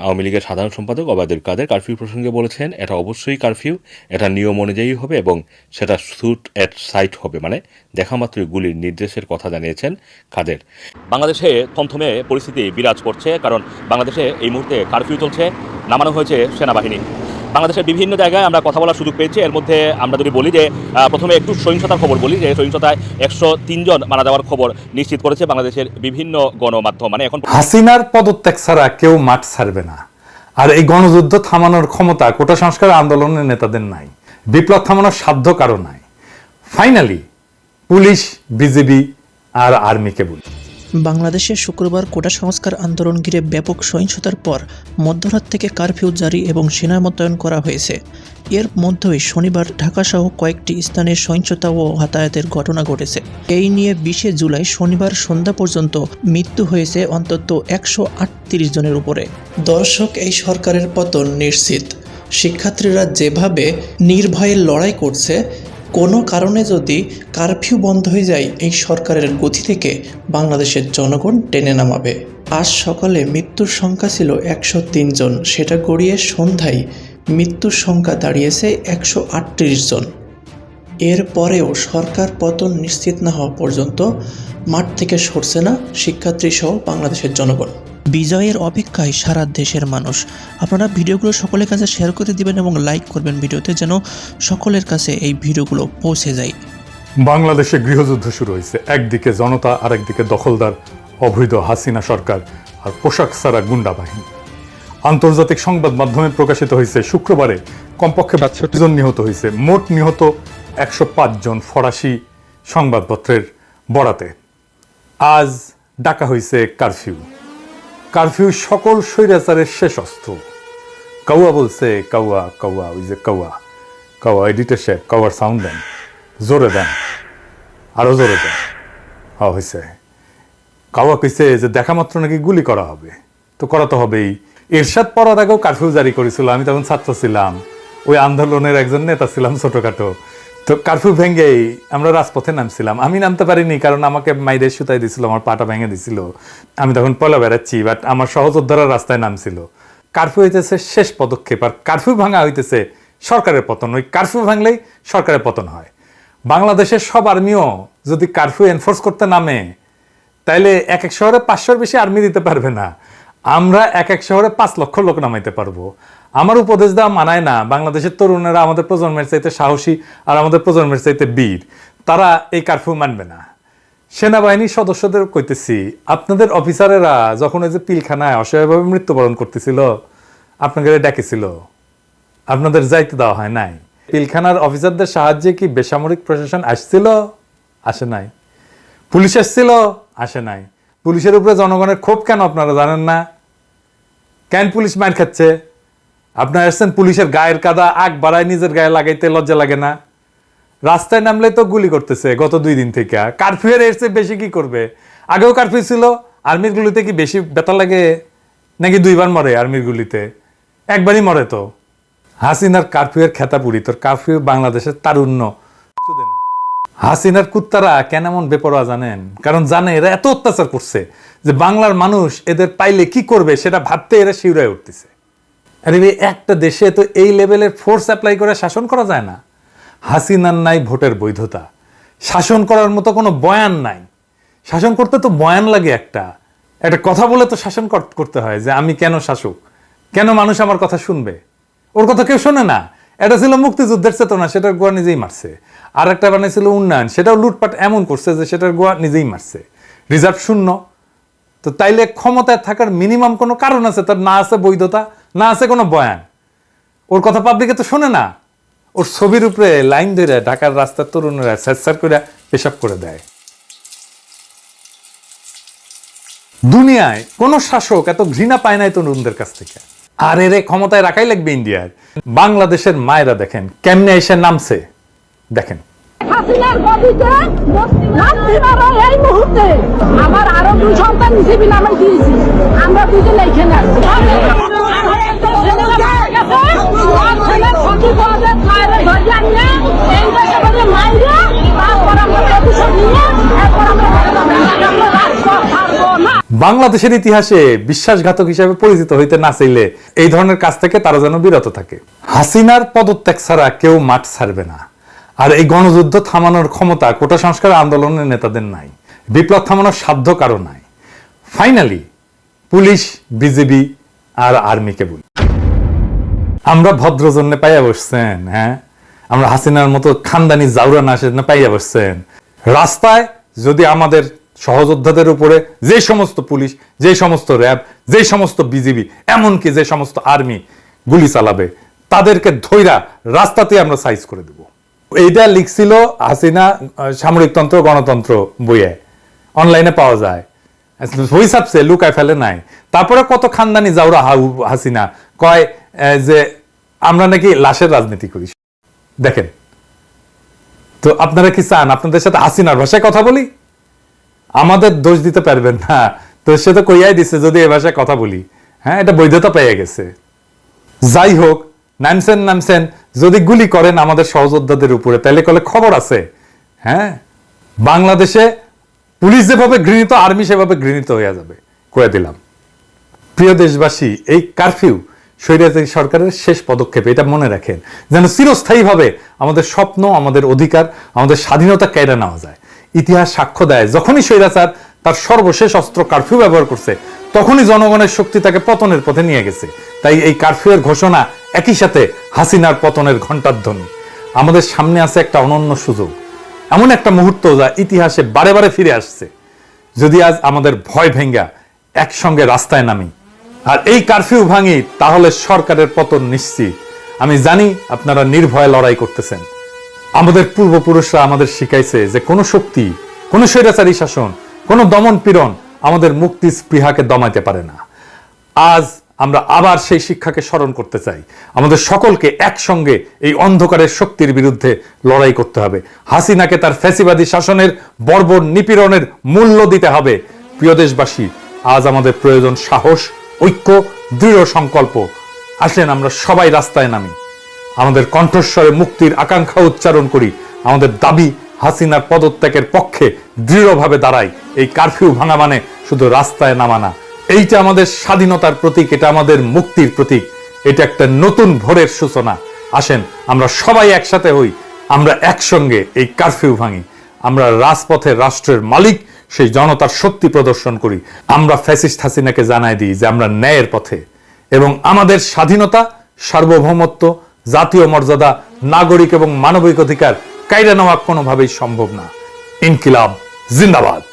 আওয়ামী লীগের সাধারণ সম্পাদক অবায়দুল কাদের কারফিউ প্রসঙ্গে বলেছেন, এটা অবশ্যই কারফিউ, এটা নিয়ম অনুযায়ী হবে এবং সেটা শুট অ্যাট সাইট হবে মানে দেখা মাত্র গুলির নির্দেশের কথা জানিয়েছেন কাদের। বাংলাদেশে থমথমে পরিস্থিতি বিরাজ করছে, কারণ বাংলাদেশে এই মুহূর্তে কারফিউ চলছে, নামানো হয়েছে সেনাবাহিনী। বাংলাদেশের বিভিন্ন জায়গায় আমরা কথা বলার সুযোগ পেয়েছি। এর মধ্যে আমরা যদি বলি যে প্রথমে একটু সহিংসতার খবর বলি যে, সহিংসতায় একশো তিনজন মারা যাওয়ার খবর নিশ্চিত করেছে বাংলাদেশের বিভিন্ন গণমাধ্যম। মানে এখন হাসিনার পদত্যাগ ছাড়া কেউ মাঠ ছাড়বে না। আর এই গণযুদ্ধ থামানোর ক্ষমতা কোটা সংস্কার আন্দোলনের নেতাদের নাই। বিপ্লব থামানোর সাধ্য কারও নাই। ফাইনালি পুলিশ বিজেপি আর আর্মিকে বলি। বাংলাদেশে শুক্রবার কোটা সংস্কার আন্দোলন ঘিরে ব্যাপক সহিংসতার পর মধ্যরাত থেকে কারফিউ জারি এবং সেনা মোতায়েন করা হয়েছে। এর মধ্যেই শনিবার ঢাকাসহ কয়েকটি স্থানে সহিংসতা ও হাতায়াতের ঘটনা ঘটেছে। এই নিয়ে বিশে জুলাই শনিবার সন্ধ্যা পর্যন্ত মৃত্যু হয়েছে অন্তত একশো আটত্রিশ জনের উপরে। দর্শক, এই সরকারের পতন নিশ্চিত। শিক্ষার্থীরা যেভাবে নির্ভয়ে লড়াই করছে কোনো কারণে যদি কারফিউ বন্ধ হয়ে যায়, এই সরকারের গতি থেকে বাংলাদেশের জনগণ টেনে নামাবে। আজ সকালে মৃত্যুর সংখ্যা ছিল একশো জন। সেটা গড়িয়ে সন্ধ্যায় মৃত্যুর সংখ্যা দাঁড়িয়েছে একশো আটত্রিশ জন। এরপরেও সরকার পতন নিশ্চিত না হওয়া পর্যন্ত মাঠ থেকে সরছে না শিক্ষার্থী সহ বাংলাদেশের জনগণ। বিজয়ের অপেক্ষায় সারা দেশের মানুষ। আপনারা ভিডিওগুলো সকলের কাছে শেয়ার করে দিবেন এবং লাইক করবেন ভিডিওতে যেন সকলের কাছে এই ভিডিওগুলো পৌঁছে যায়। বাংলাদেশে গৃহযুদ্ধ শুরু হয়েছে। একদিকে জনতা আর একদিকে দখলদার অবৈধ হাসিনা সরকার আর পোশাক ছাড়া গুন্ডা বাহিনী। আন্তর্জাতিক সংবাদ মাধ্যমে প্রকাশিত হয়েছে, শুক্রবারে কমপক্ষে বাষট্টি জন নিহত হয়েছে। মোট নিহত একশো জন ফরাসি সংবাদপত্রের বরাতে। আজ ডাকা হয়েছে কারফিউ। কারফিউ সকল স্বৈরাচারের শেষ অস্ত্র কাউয়া বলছে, কাউয়া কাউয়া, ওই যে কাউয়া। কাউয়া এডিটর সাহেব কাউয়ার সাউন্ড দেন। জোরে দেন। আরও জোরে দেন। হ্যাঁ হয়েছে কাওয়া কইছে যে দেখা মাত্র নাকি গুলি করা হবে। তো করা তো হবেই। এরশাদ পড়ার আগেও কারফিউ জারি করেছিল। আমি তখন ছাত্র ছিলাম। ওই আন্দোলনের একজন নেতা ছিলাম ছোটখাটো। তো কারফিউ ভেঙ্গেই আমরা রাজপথে নামছিলাম। আমি নামতে পারিনি কারণ আমাকে মাইরে সুতাই দিছিল, আমার পাটা ভেঙে দিছিল। আমি তখন পয়লা বেড়াচ্ছি বাট আমার সহযোদ্ধারা রাস্তায় নামছিল। কারফিউ হইতেছে শেষ পদক্ষেপ, আর কারফিউ ভাঙা হইতেছে সরকারের পতন। ওই কারফিউ ভাঙলেই সরকারের পতন হয়। বাংলাদেশের সব আর্মিও যদি কারফিউ এনফোর্স করতে নামে, তাইলে এক এক শহরে পাঁচশোর বেশি আর্মি দিতে পারবে না। আমরা এক এক শহরে পাঁচ লক্ষ লোক নামাইতে পারব। আমার উপদেশ দেওয়া মানায় না। বাংলাদেশের তরুণেরা আমাদের প্রজন্মের চাইতে সাহসী আর আমাদের প্রজন্মের চাইতে বীর। তারা এই কারফিউ মানবে না। সেনাবাহিনীর সদস্যদের কইতেছি, আপনাদের অফিসারেরা যখন ওই যে পিলখানায় অসহায়ভাবে মৃত্যুবরণ করতেছিল, আপনাকে ডেকেছিল। আপনাদের যাইতে দেওয়া হয় নাই। পিলখানার অফিসারদের সাহায্যে কি বেসামরিক প্রশাসন আসছিল? আসে নাই। পুলিশ আসছিল? আসে নাই। পুলিশের উপরে জনগণের ক্ষোভ কেন আপনারা জানেন না? কেন পুলিশ মার খাচ্ছে? আপনারা এসছেন পুলিশের গায়ের কাদা আগ বাড়ায় নিজের গায়ে লাগাইতে লজ্জা লাগে না। রাস্তায় নামলে তো গুলি করতেছে গত দুই দিন থেকে। কারফিউ এর এসে বেশি কি করবে? আগেও কারফিউ ছিল, আর্মির গুলিতে কি বেশি ব্যথা লাগে? নাকি দুইবার মরে আর্মির গুলিতে? একবারই মরে তো। হাসিনার কারফিউয়ের খেতাপুরি তোর কারফিউ বাংলাদেশের তারুণ্য। হাসিনার কুত্তারা কেন এমন বেপরোয়া জানেন? কারণ জানে এরা এত অত্যাচার করছে যে বাংলার মানুষ এদের পাইলে কি করবে সেটা ভাবতে এরা শিউরায় উঠতেছে। আরে ভাই, একটা দেশে তো এই লেভেলের ফোর্স অ্যাপ্লাই করে শাসন করা যায় না। হাসিনার নাই ভোটের বৈধতা। শাসন করার মতো কোনো বয়ান নাই। শাসন করতে তো বয়ান লাগে একটা। একটা কথা বলে তো শাসন করতে হয় যে আমি কেন শাসক? কেন মানুষ আমার কথা শুনবে? ওর কথা কেউ শোনে না। এটা ছিল মুক্তিযুদ্ধের চেতনা সেটার গোয়া নিজেই মারছে। আর একটা বানাইছিল উন্নয়ন, সেটাও লুটপাট এমন করছে যে সেটার গোয়া নিজেই মারছে। রিজার্ভ শূন্য। তো তাইলে ক্ষমতায় থাকার মিনিমাম কোনো কারণ আছে? তার না আছে বৈধতা, না আছে কোনো বয়ান। ওর কথা পাবলিকে তো শোনে না। ওর ছবির উপরে লাইন ধরে ঢাকার রাস্তার তরুণেরা স্যার করে পেশাব করে দেয়। দুনিয়ায় কোন শাসক এত ঘৃণা পায় নাই তরুণদের কাছ থেকে। আর এর ক্ষমতায় রাখাই লাগবে ইন্ডিয়ার বাংলাদেশের মায়েরা দেখেন কেমনে এসে নামছে দেখেন হাসিনার গদিতে লাথি এই মুহূর্তে আমার আরও দুই সন্তান হিসেবে নামে দিয়েছি আমরা দুজন এইখানে আসছি বাংলাদেশের ইতিহাসে বিশ্বাসঘাতক হিসেবে পরিচিত হইতে না চাইলে এই ধরনের কাজ থেকে তারা যেন বিরত থাকে। হাসিনার পদত্যাগ ছাড়া কেউ মাঠ ছাড়বে না। আর এই গণযুদ্ধ থামানোর ক্ষমতা কোটা সংস্কার আন্দোলনের নেতাদের নাই। বিপ্লব থামানোর সাধ্য কারও নাই। ফাইনালি পুলিশ বিজেপি আর আর্মিকে বলি। আমরা ভদ্র জন্য পাইয়া বসছেন হ্যাঁ? আমরা হাসিনার মতো খানদানি জাউরা না পাইয়া বসছেন। রাস্তায় যদি আমাদের সহযোদ্ধাদের উপরে যে সমস্ত পুলিশ, যে সমস্ত র্যাব, যে সমস্ত বিজিবি, এমনকি যে সমস্ত আর্মি গুলি চালাবে, তাদেরকে ধৈরা রাস্তাতে আমরা সাইজ করে দেব। এইটা লিখছিল হাসিনা সামরিকতন্ত্র গণতন্ত্র বইয়ে। অনলাইনে পাওয়া যায়। সাবসে লুকায় ফেলে নাই। তারপরে কত খানদানি যাওরা হাউ- হাসিনা কয় যে আমরা নাকি লাশের রাজনীতি করি। দেখেন। তো আপনারা কি চান? আপনাদের সাথে হাসিনার ভাষায় কথা বলি? আমাদের দোষ দিতে পারবেন না। তো সে তো কইয়াই দিছে, যদি এ ভাষায় কথা বলি। হ্যাঁ এটা বৈধতা পেয়ে গেছে। যাই হোক, নামছেন নামছেন, যদি গুলি করেন আমাদের সহযোদ্ধাদের উপরে, তাহলে কলে খবর আছে। হ্যাঁ বাংলাদেশে পুলিশ যেভাবে ঘৃণিত, আর্মি সেভাবে ঘৃণিত হয়ে যাবে। কয়ে দিলাম। প্রিয় দেশবাসী, এই কারফিউ স্বৈরাচারী সরকারের শেষ পদক্ষেপ, এটা মনে রাখেন, যেন চিরস্থায়ীভাবে আমাদের স্বপ্ন, আমাদের অধিকার, আমাদের স্বাধীনতা কেড়ে নেওয়া যায়। ইতিহাস সাক্ষ্য দেয়। যখনই স্বৈরাচার তার সর্বশেষ অস্ত্র কারফিউ ব্যবহার করছে, তখনই জনগণের শক্তি তাকে পতনের পথে নিয়ে গেছে। তাই এই কারফিউয়ের ঘোষণা একই সাথে হাসিনার পতনের ঘণ্টার ধ্বনি। আমাদের সামনে আছে একটা অনন্য সুযোগ। এমন একটা মুহূর্ত যা ইতিহাসে বারে বারে ফিরে আসছে। যদি আজ আমাদের ভয় ভেঙ্গা একসঙ্গে রাস্তায় নামি, আর এই কারফিউ ভাঙি, তাহলে সরকারের পতন নিশ্চিত। আমি জানি আপনারা নির্ভয়ে লড়াই করতেছেন। আমাদের পূর্বপুরুষরা আমাদের শিখাইছে যে কোনো শক্তি, কোনো স্বৈরাচারী শাসন, কোনো দমন পীড়ন আমাদের মুক্তি স্পৃহাকে দমাইতে পারে না। আজ আমরা আবার সেই শিক্ষাকে স্মরণ করতে চাই। আমাদের সকলকে একসঙ্গে এই অন্ধকারের শক্তির বিরুদ্ধে লড়াই করতে হবে। হাসিনাকে তার ফ্যাসিবাদী শাসনের বর্বর নিপীড়নের মূল্য দিতে হবে। প্রিয় দেশবাসী, আজ আমাদের প্রয়োজন সাহস, ঐক্য, দৃঢ় সংকল্প। আসেন আমরা সবাই রাস্তায় নামি। আমাদের কণ্ঠস্বরে মুক্তির আকাঙ্ক্ষা উচ্চারণ করি। আমাদের দাবি, হাসিনার পদত্যাগের পক্ষে দৃঢ়ভাবে দাঁড়াই। এই কারফিউ ভাঙা মানে শুধু রাস্তায় নামা না। এইটা আমাদের স্বাধীনতার প্রতীক, এটা আমাদের মুক্তির প্রতীক। এটা একটা নতুন ভোরের সূচনা। আসেন, আমরা সবাই একসাথে হই। আমরা একসঙ্গে এই কারফিউ ভাঙি। আমরা রাজপথে রাষ্ট্রের মালিক, সেই জনতার শক্তি প্রদর্শন করি। আমরা ফ্যাসিস্ট হাসিনাকে জানাই দিই যে আমরা ন্যায়ের পথে। এবং আমাদের স্বাধীনতা, সার্বভৌমত্ব জাতীয় মর্যাদা নাগরিক এবং মানবিক অধিকার কাইরা নেওয়া কোনোভাবেই সম্ভব না। ইনকিলাব জিন্দাবাদ।